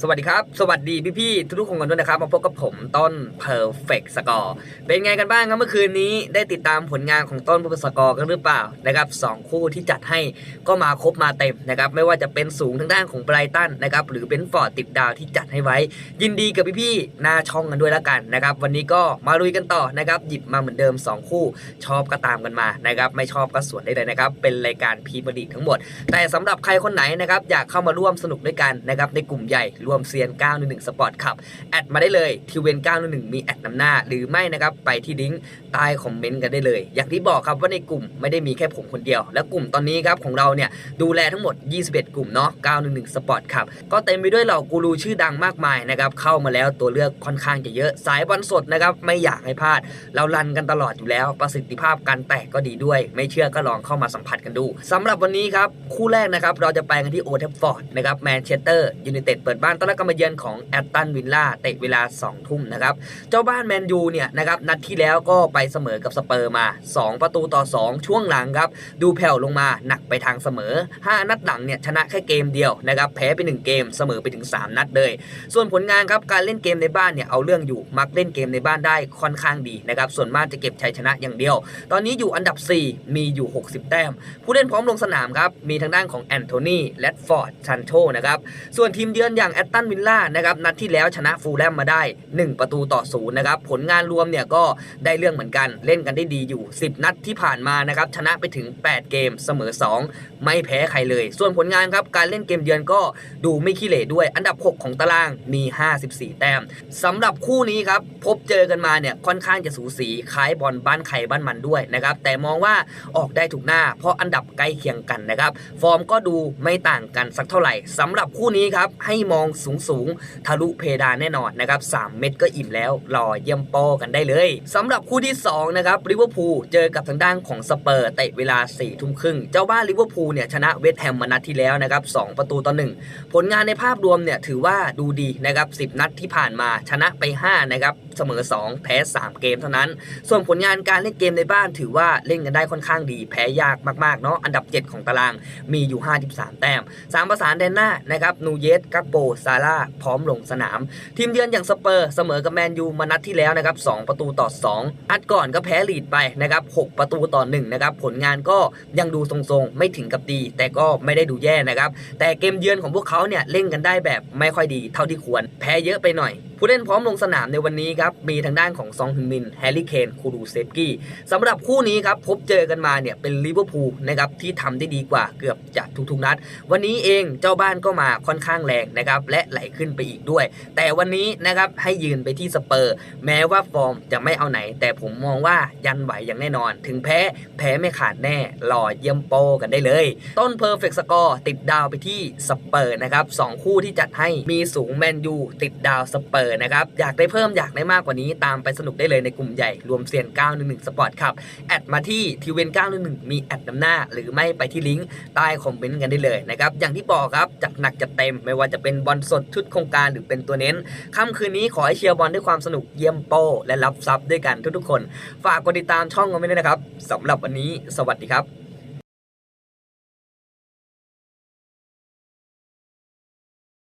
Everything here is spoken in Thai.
สวัสดีครับ สวัสดีพี่ๆทุกๆคนกันด้วยนะครับ มาพบกับผมต้น Perfect Score เป็นไงกันบ้างครับเมื่อคืนนี้ได้ติดตามผลงานของต้น Perfect Score กันหรือเปล่านะครับสองคู่ที่จัดให้ก็มาครบมาเต็มนะครับไม่ว่าจะเป็นสูงทางด้านของไบรตันนะครับหรือเป็นฟอร์ดติดดาวที่จัดให้ไว้ ยินดีกับพี่ๆหน้าช่องกันด้วยแล้วกันนะครับวันนี้ก็มาลุยกันต่อนะครับหยิบมาเหมือนเดิม 2 คู่ชอบก็ตามกันมานะครับไม่ชอบก็สวนได้เลยนะครับเป็นรายการพีบดีทั้งหมด แต่สำหรับใครคนไหนนะครับอยากเข้ามาร่วมสนุกด้วยกันนะครับในกลุ่มใหญ่รวมเซียน911สปอร์ตขับแอดมาได้เลยทีเวน911 มีแอดนำหน้า หรือไม่นะครับ ไปที่ลิงก์ใต้คอมเมนต์กันได้เลย อย่างที่บอกครับว่าในกลุ่มไม่ได้มีแค่ผมคนเดียว และกลุ่มตอนนี้ครับของเราเนี่ยดูแลทั้งหมด 21 กลุ่มเนาะ911สปอร์ตขับก็เต็มไปด้วยเหล่ากูรูชื่อดังมากมายนะครับเข้ามาแล้วตัวเลือกค่อนข้างจะเยอะสายบอลสดนะครับไม่อยากให้พลาด เรารันกันตลอดอยู่แล้วประสิทธิภาพการแตกก็ดีด้วย ไม่เชื่อก็ลองเข้ามาสัมผัสกันดูสำหรับวันนี้ครับคู่แรกนะครับเราจะไปกันที่โอเทฟฟอร์ดนะครับแมนเชสเตอร์ยูไนเต็ดเปิดบ้านต้อนรับการมาเยือนของแอตตันวิลล่าเตะเวลา 2 ทุ่มนะครับ เจ้าบ้านแมนยูเนี่ยนะครับนัดที่แล้วก็ไปเสมอกับสเปอร์มา 2 ประตูต่อ 2 ช่วงหลังครับ ดูแผ่วลงมาหนักไปทางเสมอ 5 นัดหลังเนี่ยชนะแค่เกมเดียวนะครับแพ้ไป 1 เกมเสมอไปถึง 3 นัดเลย ส่วนผลงานครับการเล่นเกมในบ้านเนี่ยเอาเรื่องอยู่มักเล่นเกมในบ้านได้ค่อนข้างดีนะครับส่วนมากจะเก็บชัยชนะอย่างเดียว ตอนนี้อยู่อันดับ 4 มีอยู่ 60 แต้ม ผู้เล่นพร้อมลงสนามครับมีทางด้านของแอนโทนีแรดฟอร์ดชันโชนะครับส่วนทีมเยือนอย่างแอตตันวิลล่านะครับนัดที่แล้วชนะฟูลแลมมาได้ 1 ประตูต่อศูนย์นะครับผลงานรวมเนี่ยก็ได้เรื่องเหมือนกันเล่นกันได้ดีอยู่ 10 นัดที่ผ่านมานะครับชนะไปถึง 8 เกมเสมอ 2 ไม่แพ้ใครเลย ส่วนผลงานครับการเล่นเกมเยือนก็ดูไม่ขี้เหร่ด้วย อันดับ 6 ของตารางมี 54 แต้มสำหรับคู่นี้ครับพบเจอกันมาเนี่ยค่อนข้างจะสูสีคล้ายบอลบ้านใครบ้านมันด้วยนะครับแต่มองว่าออกได้ถูกหน้า เพราะอันดับใกล้เคียงกันนะครับฟอร์มก็ดูไม่ต่างกันสักเท่าไหร่สำหรับคู่นี้ครับให้มองสูงสูงทะลุเพดานแน่นอนนะครับ3เม็ดก็อิ่มแล้วรอเยี่ยมโปอกันได้เลยสำหรับคู่ที่2นะครับลิเวอร์พูลเจอกับทางด้านของสเปอร์เตะเวลา4ี่ทุ่มครึ่งเจ้าบ้านลิเวอร์พูลเนี่ยชนะเวสต์แฮมมานัดที่แล้วนะครับสประตูต่อ1ผลงานในภาพรวมเนี่ยถือว่าดูดีนะครับ10นัดที่ผ่านมาชนะไป5นะครับเสมอ 2 แพ้ 3 เกมเท่านั้น ส่วนผลงานการเล่นเกมในบ้านถือว่าเล่นกันได้ค่อนข้างดี แพ้ยากมากๆเนาะอันดับ 7 ของตารางมีอยู่ 53 แต้ม3ประสานแดนหน้านะครับนูเยสกักโปซาร่าพร้อมลงสนาม ทีมเยือนอย่างสเปอร์เสมอกับแมนยูมานัดที่แล้วนะครับ2ประตูต่อ 2 อัดก่อนก็แพ้ลีดไปนะครับ6ประตูต่อ1นะครับผลงานก็ยังดูทรงๆ ไม่ถึงกับดี แต่ก็ไม่ได้ดูแย่นะครับแต่เกมเยือนของพวกเขาเนี่ยเล่นกันได้แบบไม่ค่อยดีเท่าที่ควร แพ้เยอะไปหน่อย ผู้เล่นพร้อมลงสนามในวันนี้ครับ มีทางด้านของซองฮึนมิน แฮร์รี่เคน คูรูเซฟกี้สำหรับคู่นี้ครับพบเจอกันมาเนี่ยเป็นลิเวอร์พูลนะครับที่ทำได้ดีกว่าเกือบจะทุกๆนัด วันนี้เองเจ้าบ้านก็มาค่อนข้างแรงนะครับและไหลขึ้นไปอีกด้วย แต่วันนี้นะครับให้ยืนไปที่สเปอร์ แม้ว่าฟอร์มจะไม่เอาไหน แต่ผมมองว่ายันไหวอย่างแน่นอน ถึงแพ้แพ้ไม่ขาดแน่รอเยี่ยมโปกันได้เลย ต้นเพอร์เฟกต์สกอร์ติดดาวไปที่สเปอร์นะครับสองคู่ที่จัดให้มีสูงแมนยูติดดาวสเปอร์นะครับ อยากได้เพิ่มอยากได้มากกว่านี้ตามไปสนุกได้เลยในกลุ่มใหญ่รวมเซียน 911สปอร์ตครับ แอดมาที่ทีเวน911 มีแอดนำหน้า หรือไม่ไปที่ลิงก์ใต้คอมเมนต์กันได้เลยนะครับ อย่างที่บอกครับจัดหนักจัดเต็ม ไม่ว่าจะเป็นบอลสดชุดโครงการหรือเป็นตัวเน้นค่ำคืนนี้ขอให้เชียร์บอลด้วยความสนุกเยี่ยมโป้และรับซับด้วยกันทุกๆคน ฝากกดติดตามช่องกันไว้ด้วยนะครับสำหรับวันนี้ สวัสดีครับ